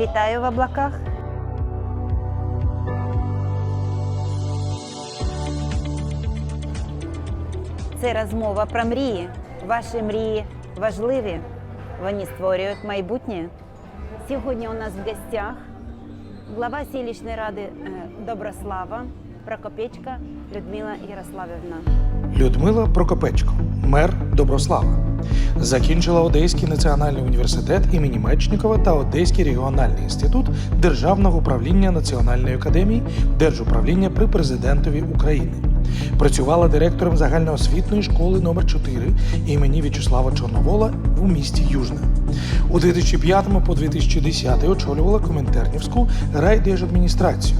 Вітаю в облаках. Це розмова про мрії. Ваші мрії важливі. Вони створюють майбутнє. Сьогодні у нас в гостях глава селищної ради е, Доброслава Прокопечка Людмила Ярославівна. Людмила Прокопечко, мер Доброслава. Закінчила Одеський національний університет імені Мечникова та Одеський регіональний інститут Державного управління Національної академії Держуправління при президентові України. Працювала директором загальноосвітньої школи номер 4 імені В'ячеслава Чорновола у місті Южне. У 2005 по 2010 очолювала Комінтернівську райдержадміністрацію.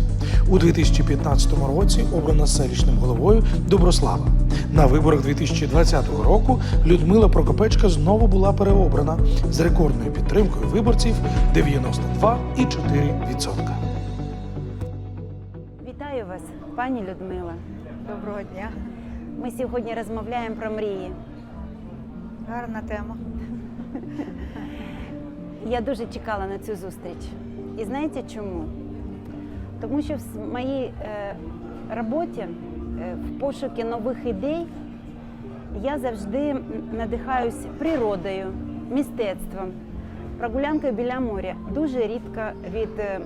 У 2015 році обрана селищним головою Доброслава. На виборах 2020 року Людмила Прокопечка знову була переобрана з рекордною підтримкою виборців 92,4%. Вітаю вас, пані Людмила. Доброго дня. Ми сьогодні розмовляємо про мрії. Гарна тема. Я дуже чекала на цю зустріч. І знаєте чому? Тому що в моїй е, роботі в пошукі нових ідей я завжди надихаюсь природою, мистецтвом, прогулянкою біля моря. Дуже рідко від е,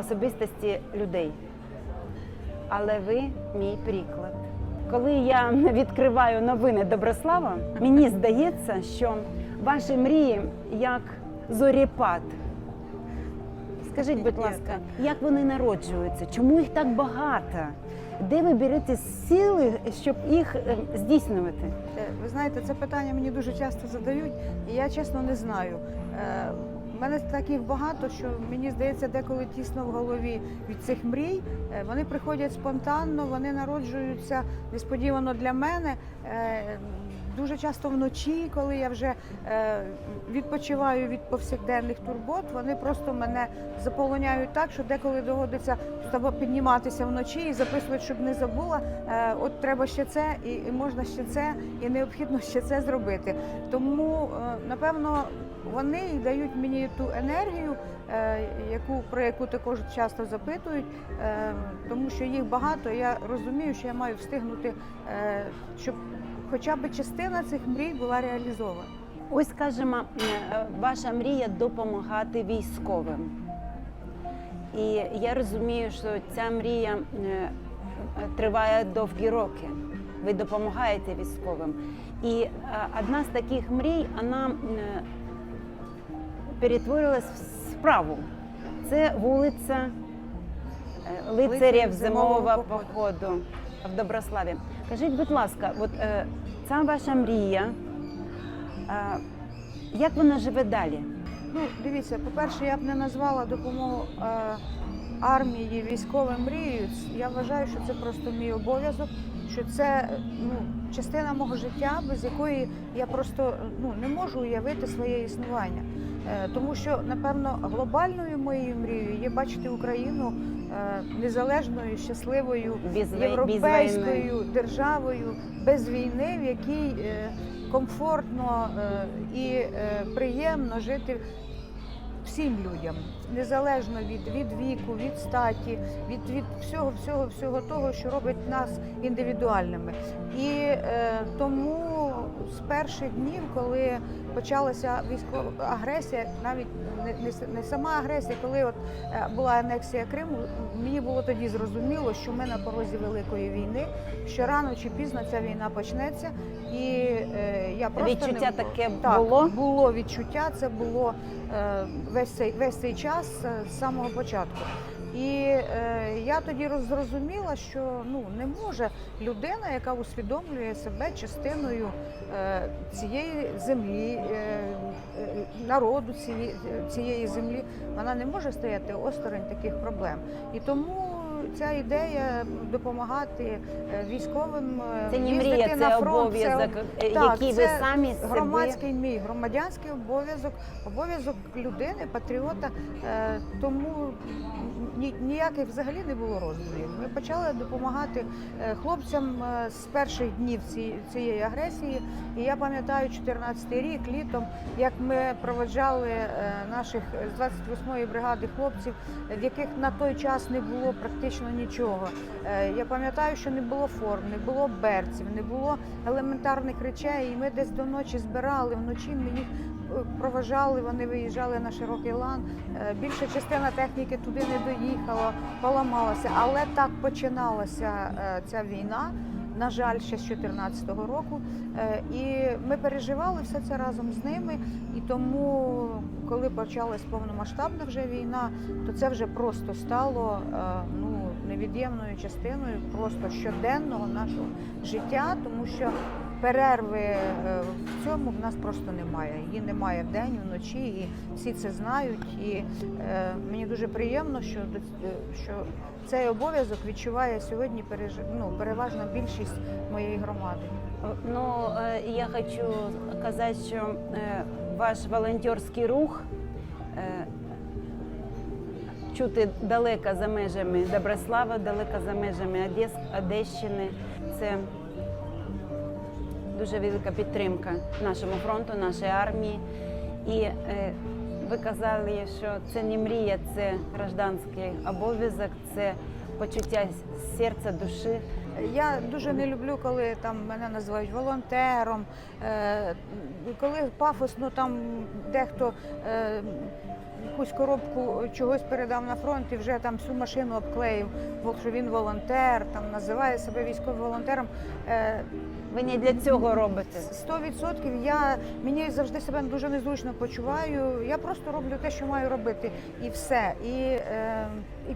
особистості людей. Але ви мій приклад. Коли я відкриваю новини Доброслава, мені здається, що ваші мрії як зоріпад. Скажіть, будь ласка, як вони народжуються? Чому їх так багато? Де ви берете сили, щоб їх е, здійснювати? Е, Ви знаєте, це питання мені дуже часто задають, і я чесно не знаю. Е, У мене таких багато, що мені здається, деколи тісно в голові від цих мрій. Е, Вони приходять спонтанно, вони народжуються несподівано для мене. Дуже часто вночі, коли я вже е, відпочиваю від повсякденних турбот, вони просто мене заполоняють так, що деколи доводиться встава- підніматися вночі і записувати, щоб не забула. Е, от треба ще це, і, можна ще це, і необхідно ще це зробити. Тому, е, напевно, вони і дають мені ту енергію, яку про яку також часто запитують, тому що їх багато. Я розумію, що я маю встигнути, щоб хоча б частина цих мрій була реалізована. Ось скажімо, е, ваша мрія допомагати військовим. І я розумію, що ця мрія е, триває довгі роки. Ви допомагаєте військовим. І е, одна з таких мрій, вона перетворилась в справу. Це вулиця лицарів зимового походу в Доброславі. Кажіть, будь ласка, от е, ця ваша мрія, е, як вона живе далі? Ну, дивіться, по-перше, я б не назвала допомогу е, армії військовим мрією. Я вважаю, що це просто мій обов'язок, що це ну, частина мого життя, без якої я просто ну, не можу уявити своє існування. Е, тому що, напевно, глобальною моєю мрією є бачити Україну е, незалежною, щасливою, Без, вой- без європейською державою без війни, в якій е, комфортно і приємно жити всім людям, незалежно від, від віку, від статі, від, від всього, всього, всього того, що робить нас індивідуальними. І е, тому з перших днів, коли почалася військова агресія, навіть не, не, не сама агресія, коли от е, була анексія Криму, мені було тоді зрозуміло, що ми на порозі великої війни, що рано чи пізно ця війна почнеться, і е, я просто Відчуття не... таке так, було? було відчуття. Це було е, весь цей весь цей час е, з самого початку. І е, я тоді роз- зрозуміла, що ну не може людина, яка усвідомлює себе частиною е, цієї землі, е, е, народу цієї, цієї землі, вона не може стояти осторонь таких проблем. І тому ця ідея допомагати е, військовим е, Це не мрія, на це фронт, обов'язок, е, який ви самі собі громадський мій громадянський обов'язок, обов'язок людини, патріота. Тому ніяких взагалі не було розділів. Ми почали допомагати хлопцям з перших днів цієї агресії. І я пам'ятаю 14-й рік літом, як ми проведжали наших з 28-ї бригади хлопців, в яких на той час не було практично нічого. Е, Я пам'ятаю, що не було форм, не було берців, не було елементарних речей. І ми десь до ночі збирали вночі. Ми їх е, проважали. Вони виїжджали на широкий лан. Е, Більша частина техніки туди не доїхала, поламалася. Але так починалася ця війна. На жаль, ще з 2014 року. І ми переживали все це разом з ними. І тому, коли почалась повномасштабна вже війна, то це вже просто стало ну, невід'ємною частиною просто щоденного нашого життя, тому що перерви е, в цьому в нас просто немає. Її немає вдень, вночі, і всі це знають. І е, мені дуже приємно, що, е, що цей обов'язок відчуває сьогодні ну, переважна більшість моєї громади. Ну, я хочу сказати, що ваш волонтерський рух чути далеко за межами Доброслава, далеко за межами Одес, Одещини. Це дуже велика підтримка нашому фронту, нашій армії. І е, ви казали, що це не мрія, це гражданський обов'язок, це почуття серця, душі. Я дуже не люблю, коли там мене називають волонтером, е, коли пафосно там дехто е, якусь коробку чогось передав на фронт і вже там всю машину обклеїв, бо що він волонтер, там називає себе військовим волонтером. Е, Ви не для цього робите. Сто відсотків я мені завжди себе дуже незручно почуваю. Я просто роблю те, що маю робити, і все. І, е,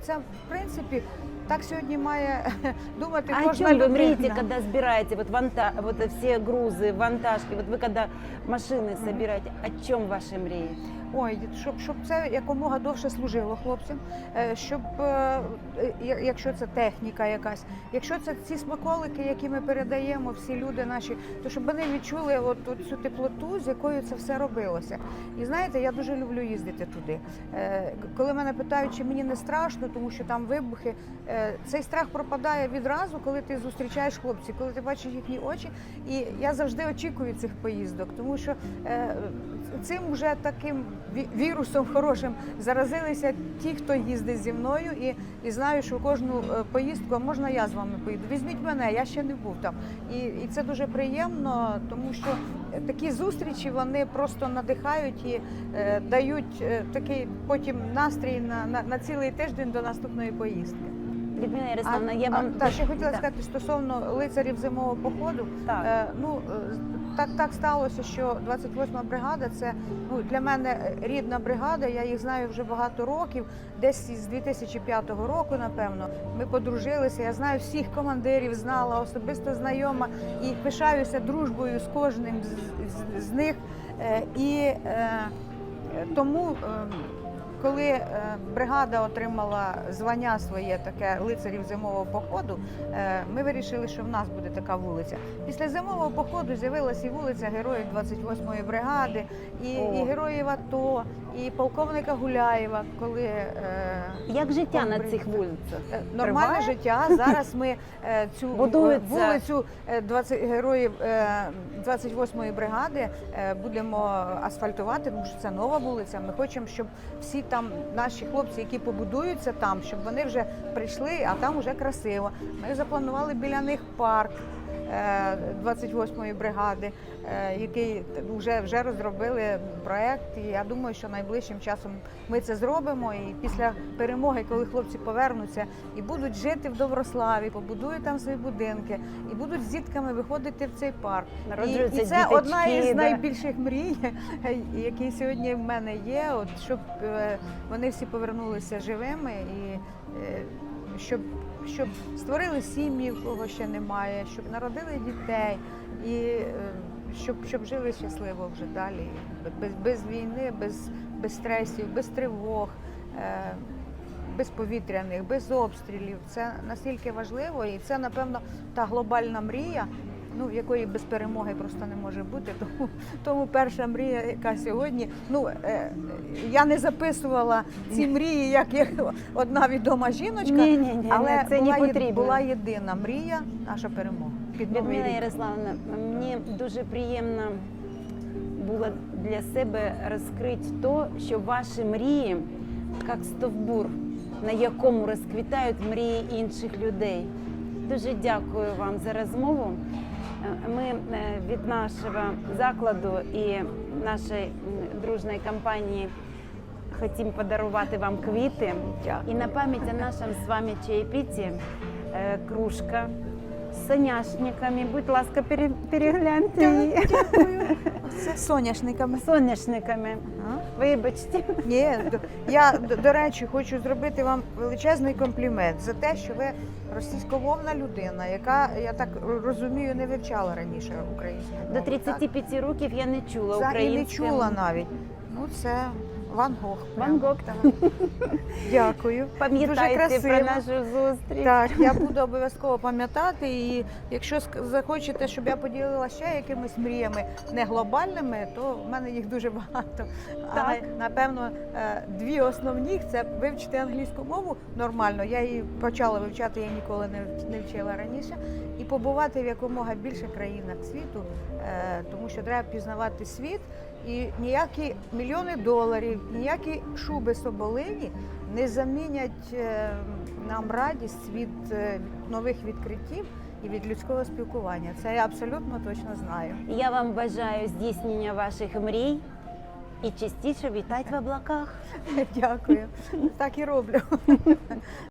це в принципі так сьогодні має думати А о кожна чем вы людина. мрієте, когда собираете вот, ванта, вот все грузы, вантажки, вот вы когда машины собираете, о чем ваши мрії? Ой, щоб, щоб це якомога довше служило хлопцям, е, щоб е, якщо це техніка якась, якщо це ці смаколики, які ми передаємо, всі люди наші, то щоб вони відчули от, от цю теплоту, з якою це все робилося. І знаєте, я дуже люблю їздити туди. Е, Коли мене питають, чи мені не страшно, тому що там вибухи, е, цей страх пропадає відразу, коли ти зустрічаєш хлопців, коли ти бачиш їхні очі. І я завжди очікую цих поїздок, тому що е, цим вже таким вірусом хорошим заразилися ті, хто їздить зі мною, і, і знаю, що кожну е, поїздку можна я з вами поїду. Візьміть мене, я ще не був там. І, і це дуже приємно, тому що такі зустрічі вони просто надихають і е, дають е, такий потім настрій на, на, на цілий тиждень до наступної поїздки. Людмила Ярославна, я вам та, ще хотіла сказати стосовно лицарів зимового походу. Так. Е, ну е, так, так сталося, що 28-ма бригада це ну для мене рідна бригада. Я їх знаю вже багато років, десь з 2005 року, напевно. Ми подружилися. Я знаю всіх командирів, знала особисто знайома і пишаюся дружбою з кожним з, з, з них. Е, і е, тому. е, коли е, бригада отримала звання своє таке лицарів зимового походу, е, ми вирішили, що в нас буде така вулиця. Після зимового походу з'явилася і вулиця Героїв 28-ї бригади, і, і героїв АТО, і полковника Гуляєва, коли е, як життя на цих вулицях? Е, Нормальне Триває? життя. Зараз ми е, цю е, Будується. вулицю е, 20 героїв е, 28-ї бригади будемо асфальтувати, тому що це нова вулиця. Ми хочемо, щоб всі там наші хлопці, які побудуються там, щоб вони вже прийшли, а там вже красиво. Ми запланували біля них парк. Е, 28-ї бригади, е, який вже, вже розробили проект. І я думаю, що найближчим часом ми це зробимо. І після перемоги, коли хлопці повернуться і будуть жити в Доброславі, побудують там свої будинки, і будуть з дітками виходити в цей парк. І, і це одна із да. найбільших мрій, які сьогодні в мене є. От щоб е, вони всі повернулися живими і е, щоб, щоб створили сім'ї, в кого ще немає, щоб народили дітей і е, щоб, щоб жили щасливо вже далі, без, без війни, без, без стресів, без тривог. Е, без повітряних, без обстрілів. Це настільки важливо, і це, напевно, та глобальна мрія. Ну, якої без перемоги просто не може бути. Тому, тому перша мрія, яка сьогодні. Ну е, я не записувала ці мрії, як, як одна відома жіночка, Ні, ні, ні, але це була, не потрібно. була єдина мрія, наша перемога. Під новий Людмила рік. Ярославовна, мені дуже приємно було для себе розкрити то, що ваші мрії, як стовбур, на якому розквітають мрії інших людей. Дуже дякую вам за розмову. Ми е, від нашого закладу і нашої дружної компанії хотімо подарувати вам квіти. І на пам'ять о нашому з вами чаєпіті е, кружка соняшниками. Будь ласка, пере- перегляньте її. Дякую. Це соняшниками. Соняшниками. Вибачте. Ні, я до, до речі хочу зробити вам величезний комплімент за те, що ви російськомовна людина, яка я так розумію, не вивчала раніше українську мову. До так? 35 років я не чула За- і не українською. чула навіть. Ну це Ван Гог. Ван. Гог. Так. Дякую. Пам'ятайте про нашу зустріч. Так, я буду обов'язково пам'ятати. І якщо захочете, щоб я поділила ще якимись мріями не глобальними, то в мене їх дуже багато. Так. напевно е, дві основні це вивчити англійську мову нормально. Я її почала вивчати, я ніколи не вчила раніше. І побувати в якомога більше країнах світу, е, тому що треба пізнавати світ. І ніякі мільйони доларів, ніякі шуби соболині не замінять е, нам радість від е, нових відкриттів і від людського спілкування. Це я абсолютно точно знаю. Я вам бажаю здійснення ваших мрій і частіше вітати в облаках. Дякую. Так і роблю.